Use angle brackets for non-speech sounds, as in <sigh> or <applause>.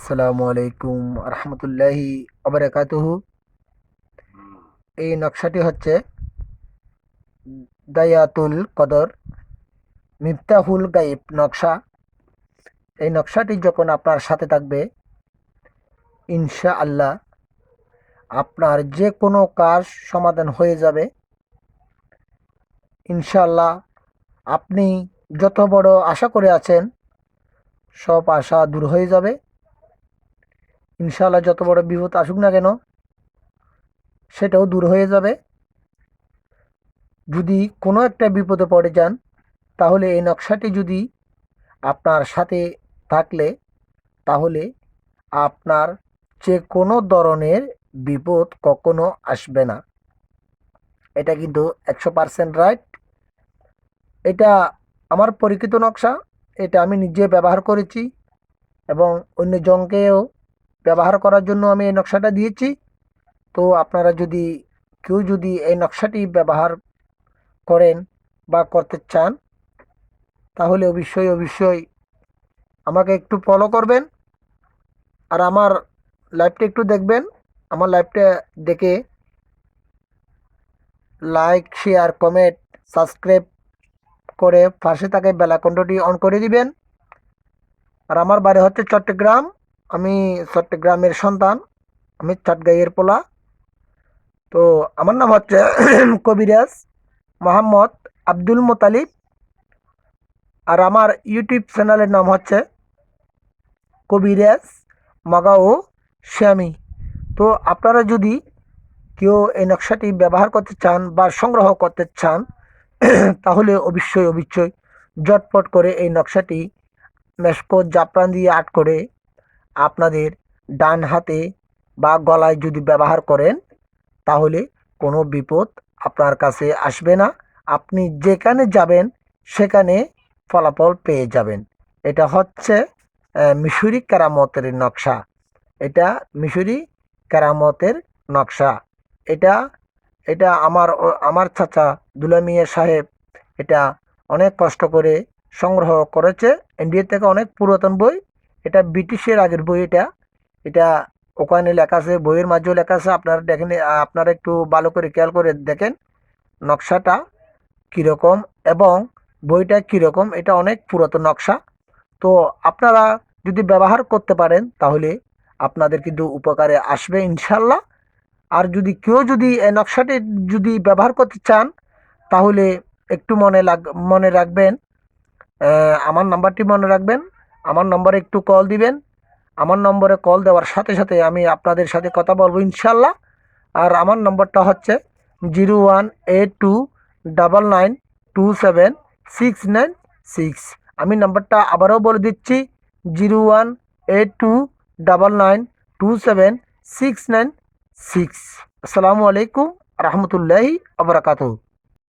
আসসালামু আলাইকুম রহমতুল্লাহি আবরাকাতুহু। এই নকশাটি হচ্ছে দায়াতুল কদর, মিফতাহুল গাইব নকশা। এই নকশাটি যখন আপনার সাথে থাকবে ইনশা আল্লাহ আপনার যে কোনো কাজ সমাধান হয়ে যাবে। ইনশাআল্লাহ আপনি যত বড় আশা করে আছেন, সব আশা দূর হয়ে যাবে। ইনশাআল্লাহ যত বড় বিপদ আসুক না কেন, সেটাও দূর হয়ে যাবে। যদি কোনো একটা বিপদে পড়ে যান, তাহলে এই নকশাটি যদি আপনার সাথে থাকলে, তাহলে আপনার যে কোনো ধরনের বিপদ কখনো আসবে না। এটা কিন্তু একশো পারসেন্ট রাইট। এটা আমার পরীক্ষিত নকশা, এটা আমি নিজে ব্যবহার করেছি এবং অন্য জনকেও ব্যবহার করার জন্য আমি এই নকশাটা দিয়েছি। তো আপনারা যদি, কেউ যদি এই নকশাটি ব্যবহার করেন বা করতে চান, তাহলে অবশ্যই অবশ্যই আমাকে একটু ফলো করবেন আর আমার লাইভটা একটু দেখবেন। আমার লাইভটা দেখে লাইক শেয়ার কমেন্ট সাবস্ক্রাইব করে পাশে থাকা বেলাকণ্ঠটি অন করে দিবেন। আর আমার বাড়ি হচ্ছে চট্টগ্রাম। আমি চট্টগ্রামের সন্তান, আমি চাটগাইয়ের পোলা। তো আমার নাম হচ্ছে <clears throat> কবিরাজ মোহাম্মদ আব্দুল মোতালিব। আর আমার ইউটিউব চ্যানেলের নাম হচ্ছে কবিরাজ মাগাও শ্যামি। তো আপনারা যদি কেউ এই নকশাটি ব্যবহার করতে চান বা সংগ্রহ করতে চান, <clears throat> তাহলে অবশ্যই অবশ্যই জটপট করে এই নকশাটি মেশকো জাফরান দিয়ে আট করে আপনাদের ডান হাতে বা গলায় যদি ব্যবহার করেন, তাহলে কোনো বিপদ আপনার কাছে আসবে না। আপনি যেখানে যাবেন, সেখানে ফলাফল পেয়ে যাবেন। এটা হচ্ছে মিশরি কেরামতের নকশা। এটা মিশরি কেরামতের নকশা। এটা এটা আমার আমার চাচা দুলামিয়া সাহেব এটা অনেক কষ্ট করে সংগ্রহ করেছে। ইন্ডিয়া থেকে অনেক পুরাতন বই এটা ব্রিটিশের আগের বই এটা। এটা ওখানে লেখা আছে, বইয়ের মাঝেও লেখা আছে। আপনারা দেখেন আপনারা একটু ভালো করে খেয়াল করে দেখেন নকশাটা কীরকম এবং বইটা কীরকম। এটা অনেক পুরাতন নকশা। তো আপনারা যদি ব্যবহার করতে পারেন, তাহলে আপনাদের কিন্তু উপকারে আসবে ইনশাল্লাহ আর যদি কেউ যদি এই নকশাটি যদি ব্যবহার করতে চান, তাহলে একটু মনে লাগ, মনে রাখবেন। আমার নাম্বারটি মনে রাখবেন। আমার নম্বরে একটু কল দিবেন। আমার নম্বরে কল দেওয়ার সাথে সাথে আমি আপনাদের সাথে কথা বলব ইনশাল্লাহ আর আমার নম্বরটা হচ্ছে zero one eight two double nine two seven six nine six. আমি নাম্বারটা আবারও বলে দিচ্ছি, zero one eight two double nine two seven six nine six. আসসালামু আলাইকুম রহমতুল্লাহি আবরাকাতু